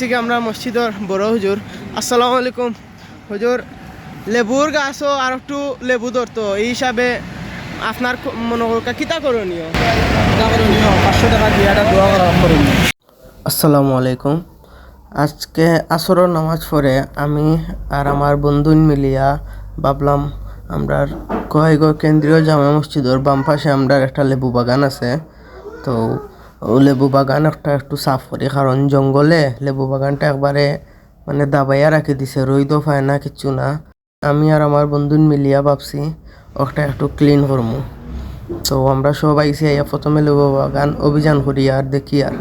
থেকে আমরা মসজিদর বড় হুজুর আসসালামু আলাইকুম। হুজুর লেবুর গাছও আর একটু লেবু ধরতো এই হিসাবে আপনার মনে করকা কিতা করণীয় পাঁচশো টাকা দিয়ে একটা দোয়া করা করুন আসসালামু আলাইকুম। আজকে আসরের নামাজ পড়ে আমি আর আমার বন্ধু মিলিয়া ভাবলাম আমরা কয়েকগড় কেন্দ্রীয় জামা মসজিদের বাম পাশে আমরা একটা লেবু বাগান আছে। তো লেবু বাগান একটা একটু সাফ করি, কারণ জঙ্গলে লেবু বাগানটা একবারে মানে দাবাইয়া রাখি দিছে রইদও পায় না, কিচ্ছু না। আমি আর আমার বন্ধু মিলিয়া ভাবছি ওটা একটু ক্লিন করব তো আমরা সব আইসি আইয়া প্রথমে লেবু বাগান অভিযান করি আর দেখি আর।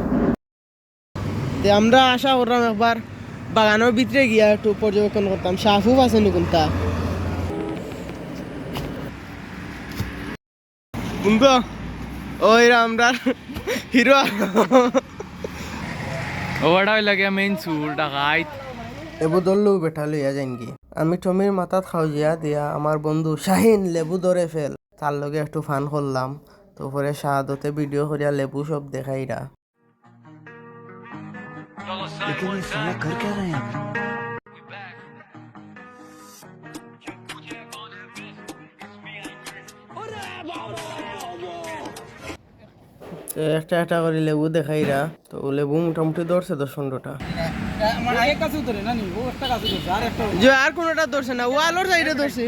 আমরা আশা করলাম একবার বাগানের ভিতরে গিয়া একটু পর্যবেক্ষণ করতাম। সাফুফ আছে নি কোনটা? বুঝতো ওই আমরা হিরো ওটা লাগে মেইন চুর ডাকাইত লেবু ধরলেও বেঠা লইয়া যাইন কি? আমি টমির মাথাত খাওয়াইয়া দিয়া আমার বন্ধু শাহিন লেবু ধরে ফেল। তার লগে একটু ফান করলাম। তো পরে শাহাদতে ভিডিও করিয়া লেবু সব দেখাইরা একটা একটা করে লেবু দেখাইরা তো লেবু মোটামুটি ধরছে দশ পনেরোটা। যে আর কোনোটা ধরছে না ওয়ালোর সাইডে ধরছে।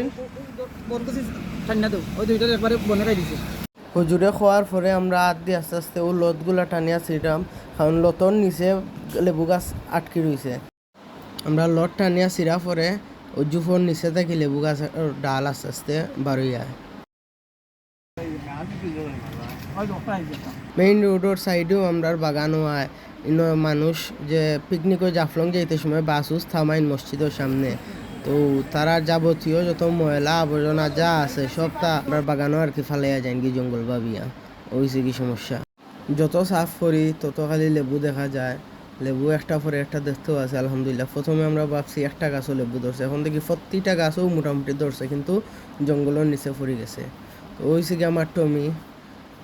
হুজুরে খোয়ার পরে আমরা হাত দিয়ে আস্তে আস্তে ও লতগুলা টানিয়া ছিড়াম কারণ লতর নিচে লেবু গাছ আটকে রইছে। আমরা লট টানিয়া ছিড়া পরে ও জুফর নিচে থাকি লেবু গাছ ডাল আস্তে আস্তে বারোইয়া মেইন রোডের সাইডেও আমরা বাগানও ইনো মানুষ যে পিকনিকও জাফলং যাইতে সময় বাসুস থামাইন মসজিদের সামনে। তো তারা যাবতীয় যত ময়লা আবর্জনা যা আছে সব তা আমরা বাগানও আর কি ফালাইয়া যাইন কি জঙ্গল ভাবিয়া। ওইছে কি সমস্যা? যত সাফ করি, তত খালি লেবু দেখা যায়। লেবু একটা পরে একটা দেখতেও আছে, আলহামদুলিল্লাহ। প্রথমে আমরা ভাবছি একটা গাছও লেবু ধরছে। এখন দেখি প্রতিটা গাছও মোটামুটি ধরছে, কিন্তু জঙ্গলের নিচে পড়ে গেছে। ওইছে কি আমার টমি।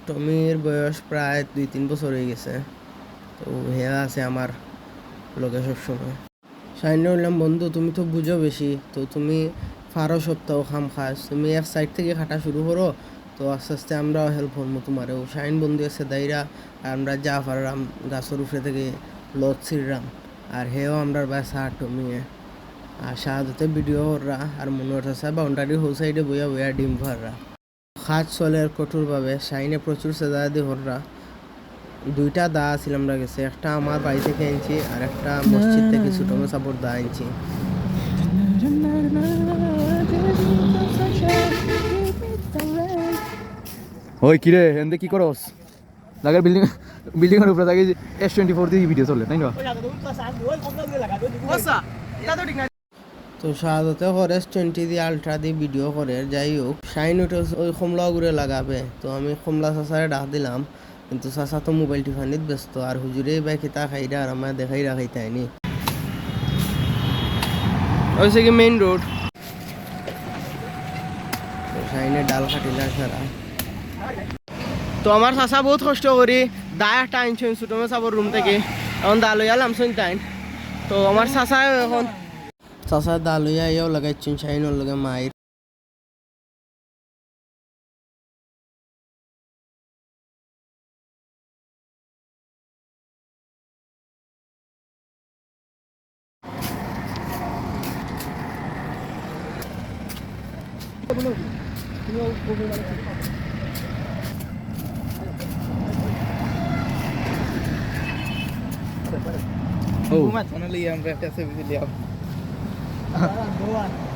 টমির বয়স প্রায় দুই তিন বছর হয়ে গেছে। তো হেয়া আছে আমার লগে সবসময়। সাইনে বললাম বন্ধু তুমি তো বুঝো বেশি তো তুমি ফারো সপ্তাহ খাম খাস তুমি এক সাইড থেকে খাটা শুরু করো। তো আস্তে আস্তে আমরাও হেল্প করব তোমারও শাইন বন্ধু আছে দাইরা, আমরা যা পারলাম গাছের উপরে থেকে লত ছিড়লাম আর হেও আমরা বা সার টমিয়ে। আর শাহাদতে ভিডিও কররা, আর মনে হচ্ছে বাউন্ডারি হোল সাইডে বইয়া বইয়া ডিম ভাররা খাজ চলের কঠোরভাবে শাইনে প্রচুর সেদা দি হররা। দুইটা দা ছিল আমরা গেছে একটা আমার বাড়ি থেকে আনছি আর একটা মসজিদ থেকে ছোট সাপোর্ট দা আনছি। ওই কিরে এন্দে কি করস? লাগার বিল্ডিং বিল্ডিং এর উপরে থাকে এস টোয়েন্টি ফোর দিয়ে ভিডিও চলে তাই না? তো শাহাদতে করে টোয়েন্টি দিয়ে আলট্রা দিয়ে ভিডিও করে যাই হোক শাইন উঠে ওই কমলা ঘুরে লাগাবে। তো আমি কমলা চাচারে ডাক দিলাম, কিন্তু চাচা তো মোবাইল টিফানিত ব্যস্ত আর হুজুরে বা খিতা খাইরা আর আমার দেখাই রাখাই তাইনি ওইসে কি মেইন রোড তো শাইনে ডাল কাটিলা সারা তো আমার চাচা বহুত কষ্ট করি দা একটা আনছেন ছোট চাবর রুম থেকে। এখন দা লইয়া লামছেন তাই তো আমার চাচা এখন চাচা দা লইয়া ইয়েও লাগাইছেন শাইনের লগে মায়ের ও আমরা 啊，对